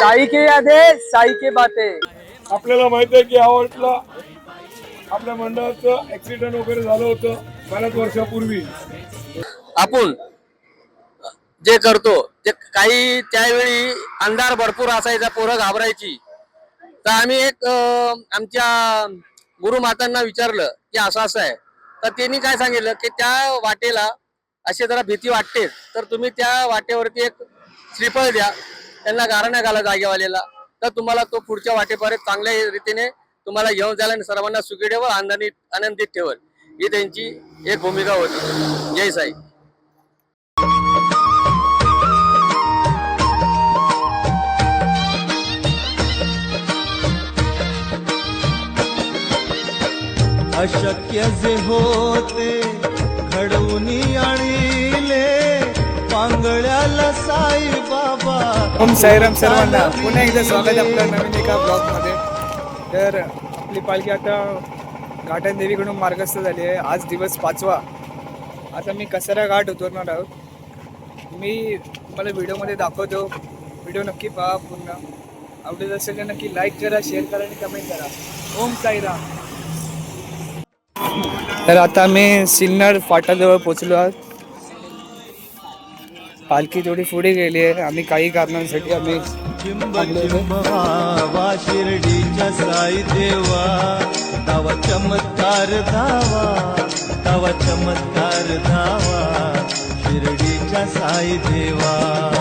साई के यादे साई के बाते। आपल्याला माहीत आहे की आवडला आपल्या मंडळाचं ऍक्सिडेंट वगैरे झालं होतं बऱ्याच वर्षापूर्वी. आपण जे करतो ते काही त्यावेळी अंधार भरपूर असायचा पोरं घाबरायची. तर आम्ही एक आमच्या गुरुमातांना विचारलं की असं असं आहे. तर त्यांनी काय सांगितलं की त्या वाटेला अशी जरा भीती वाटते. तर तुम्ही त्या वाटेवरती एक श्रीफळ द्या. त्यांना गारणा घाला जागेवालेला तर तुम्हाला तो पुढच्या वाटेपर्यंत चांगल्या रीतीने तुम्हाला घेऊन जायला आणि सर्वांना सुखी ठेवल आनंदित आनंदित ठेवल. ही त्यांची एक भूमिका होती. जय साई. अशक्य जे होते ओम साईराम सर्वांना. पुन्हा एकदा स्वागत आपल्या आपलं नवीन एका ब्लॉगमध्ये. तर आपली पालखी आता घाटन देवीकडून मार्गस्थ झाली आहे. आज दिवस पाचवा. आता मी कसारा घाट उतरणार आहोत. मी तुम्हाला व्हिडिओमध्ये दाखवतो. व्हिडिओ नक्की पहा पूर्ण. आवडत असेल तर नक्की लाईक करा शेअर करा आणि कमेंट करा. ओम साईराम. तर आता मी सिन्नर फाटाजवळ पोचलो आहोत. पालखी थोडी पुढे गेली आहे. आम्ही काही कारणांसाठी आम्ही शिर्डीच्या साई देवा तवा चमत्कार धावा तवा चमत्कार धावा शिर्डीच्या साई देवा.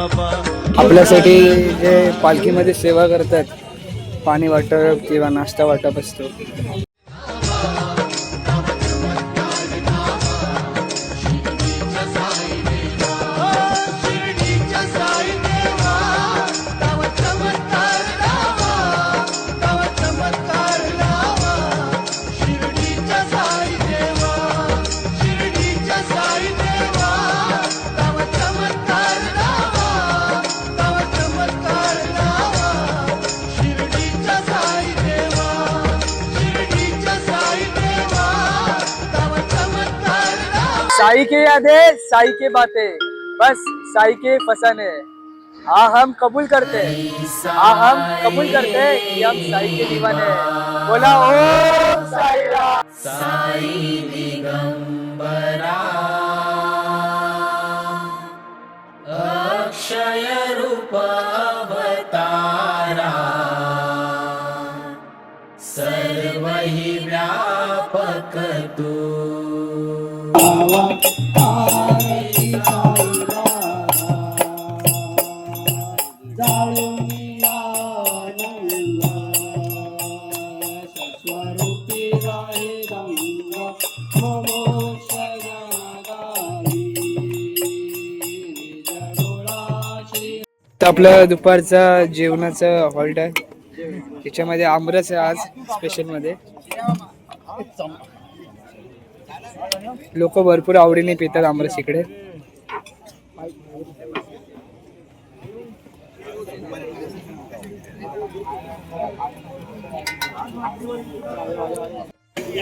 आपल्यासाठी जे पालखीमध्ये सेवा करतात पाणी वाटप किंवा नाश्ता वाटप असतो. साई के यादे साई के बातें। बस साई के फसाने हाँ। हम कबूल करते हैं। हाँ हम कबूल करते हैं कि हम साई के दीवाने हैं। बोला, ओ साई राम तर आपलं दुपारचा जेवणाचा हॉल्ट आहे. त्याच्यामध्ये आमरस आहे आज स्पेशलमध्ये. लोक भरपूर आवडीने पितात आमरस इकडे.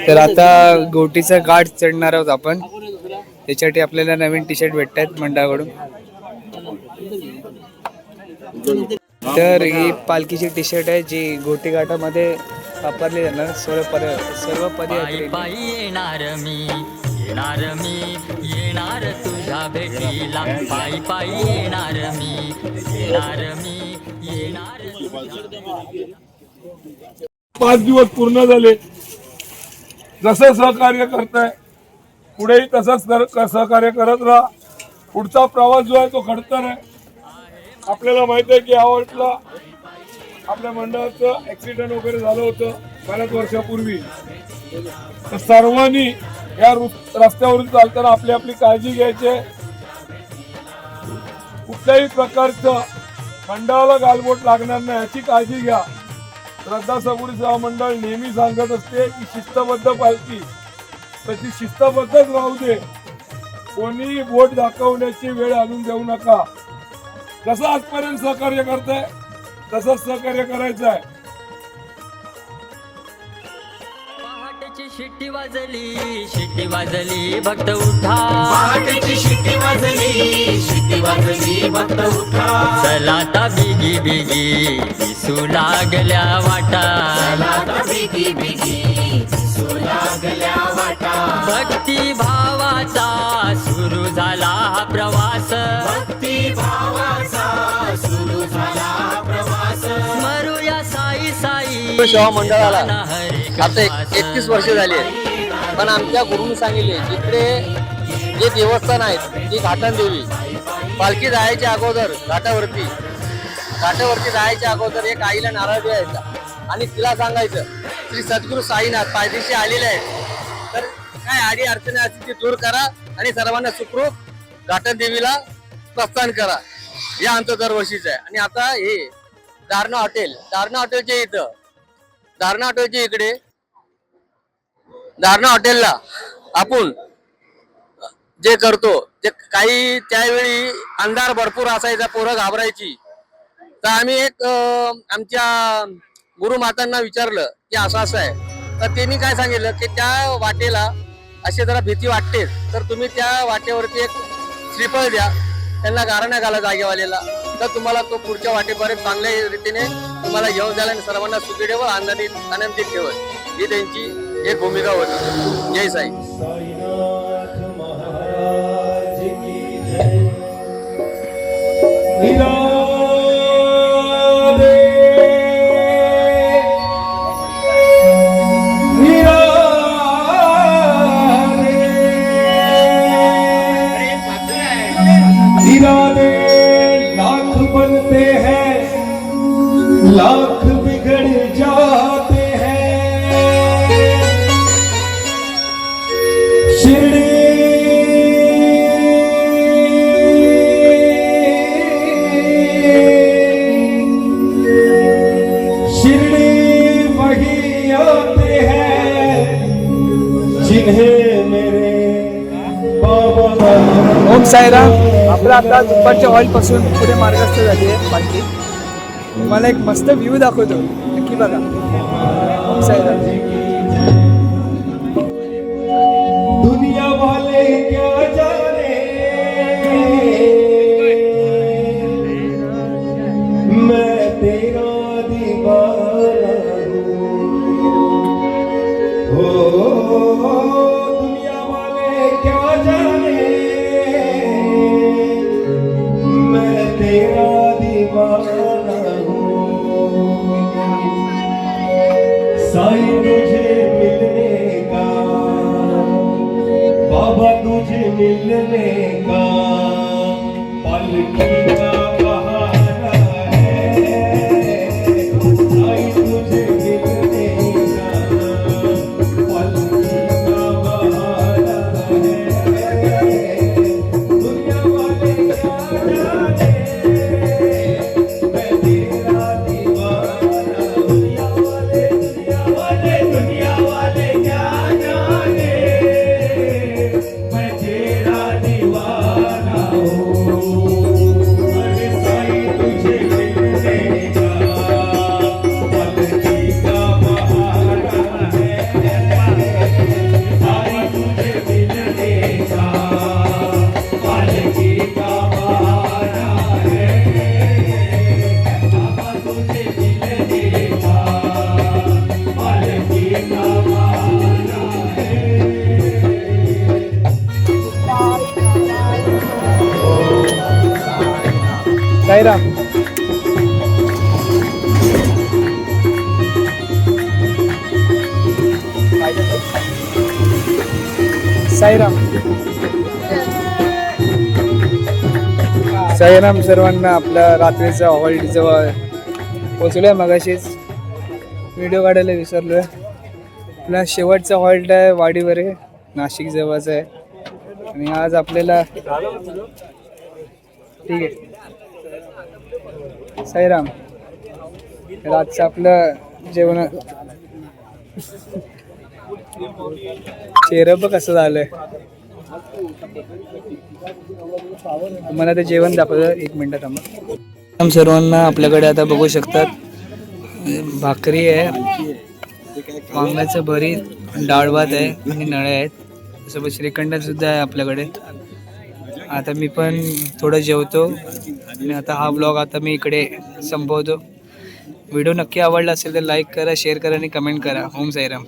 तर आता गोटीचा गाठ चढणार आहोत आपण. त्याच्यासाठी आपल्याला नवीन टी शर्ट भेटत आहेत मंडळाकडून. तर ही पालखीची टी शर्ट आहे जी गोटी घाटामध्ये वापरली जाणार. सर्व पर सर्व पदयात्री पायी येणार मी. येणार मी. येणार तुझ्या भेटीला. पायी पायी येणार मी. येणार मी. येणार पाच दिवस पूर्ण झाले. जसं सहकार्य करताय पुढेही तसंच सहकार्य करत राहा. पुढचा प्रवास जो आहे तो खडतर आहे आपल्याला माहीत आहे की आवडला आपल्या मंडळाचं ऍक्सिडेंट वगैरे झालं होतं बऱ्याच वर्षापूर्वी. तर सर्वांनी या रस्त्यावरून चालताना आपली आपली काळजी घ्यायची. कुठल्याही प्रकारचं मंडळाला गालबोट लागणार नाही याची काळजी घ्या. श्रद्धा सबुरी सेवा मंडळ नेहमी सांगत असते की शिस्तबद्ध पालखी. तशी शिस्तबद्धच राहू दे. कोणी बोट दाखवण्याची वेळ आणून देऊ नका. कसं आजपर्यंत सहकार्य करताय तसंच सहकार्य करायचं आहे? पहाटेची शिट्टी वाजली शिट्टी वाजली भक्त उठा. पहाटेची शिट्टी वाजली शिट्टी वाजली भक्त उठा. चला आता बिगी बिगी दिसू लागल्या वाटा. आता बिगी बिगी दिसू लागल्या वाटा. भक्ती भावाचा सुरू झाला हा प्रवास. भक्ती भावाचा सुरू झाला साई सेवा मंडळाला आता एकतीस वर्ष झाली आहेत. पण आमच्या गुरुंनी सांगितले जिकडे जे देवस्थान आहेत ती घाटण देवी पालखी जायच्या अगोदर घाटावरती घाटावरती जायच्या अगोदर एक आईला नारळ द्यायचा आणि तिला सांगायचं श्री सद्गुरू साईनाथ पायदेशी आलेले आहेत. तर काय आडी अडचणी असतील ती दूर करा आणि सर्वांना सुखरूप घाटण देवीला प्रस्थान करा. या आमचं दरवर्षीचं आहे. आणि आता हे दारणा हॉटेल दारणा हॉटेलच्या इथं धारणा हॉटेलच्या इकडे. धारणा हॉटेलला आपण जे करतो ते काही त्यावेळी अंधार भरपूर असायचा पोरं घाबरायची. तर आम्ही एक आमच्या गुरुमातांना विचारलं की असं असं आहे. तर त्यांनी काय सांगितलं की त्या वाटेला अशी जरा भीती वाटते तर तुम्ही त्या वाटेवरती एक श्रीफळ द्या. त्यांना गारणा घाला जागेवालेला तर तुम्हाला तो पुढच्या वाटेपर्यंत चांगल्या रीतीने तुम्हाला घेऊन जायला आणि सर्वांना सुखी ठेवल आनंदित आनंदित ठेवत ही त्यांची एक भूमिका होती. जय साई. लाख बिगड़ जाते हैं। जिन्हें मेरे ओम साईराम, आपला आता दुपारच्या हॉल पासून पुढे मार्गस्थ झाली आहे पालखी तुम्हाला एक मस्त व्ह्यू दाखवतो. नक्की बघा. खूप साईराम साई तुझे मिलने का? बाबा तुझे मिलने का? पालकी का साईराम साईराम. साईराम सर्वांना आपल्या रात्रीचा हॉल्ट जवळ पोचलोय मगाशीच. व्हिडिओ काढायला विसरलोय. आपला शेवटचा हॉल्ट आहे वाडीवर. आहे नाशिक जवळचा आहे. आणि आज आपल्याला ठीक आहे. साईराम रातचं आजचं आपलं जेवण चेहरा बघ कसं झालंय. मला ते जेवण दाखवलं एक मिनिट थांबा. सर्वांना आपल्याकडे आता बघू शकतात. भाकरी आहे वांग्याचं भरीत डाळ भात आहे आणि नळे आहेत. सोबत श्रीखंड सुद्धा आहे आपल्याकडे. आता मी पण थोडं जेवतो. आणि आता हा ब्लॉग आता मी इकडे संपवतो. व्हिडिओ नक्की आवडला असेल तर लाईक करा शेअर करा आणि कमेंट करा. ओम साईराम.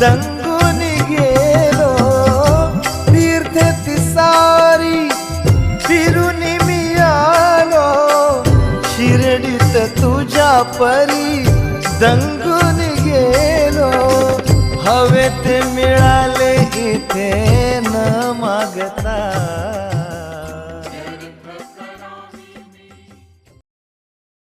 दंगून गेलो तीर्थ तिसारी फिरून मी आलो शिर्डीत तुझ्या परी दंगून गेलो हवे ते मिळाले इथे न मागता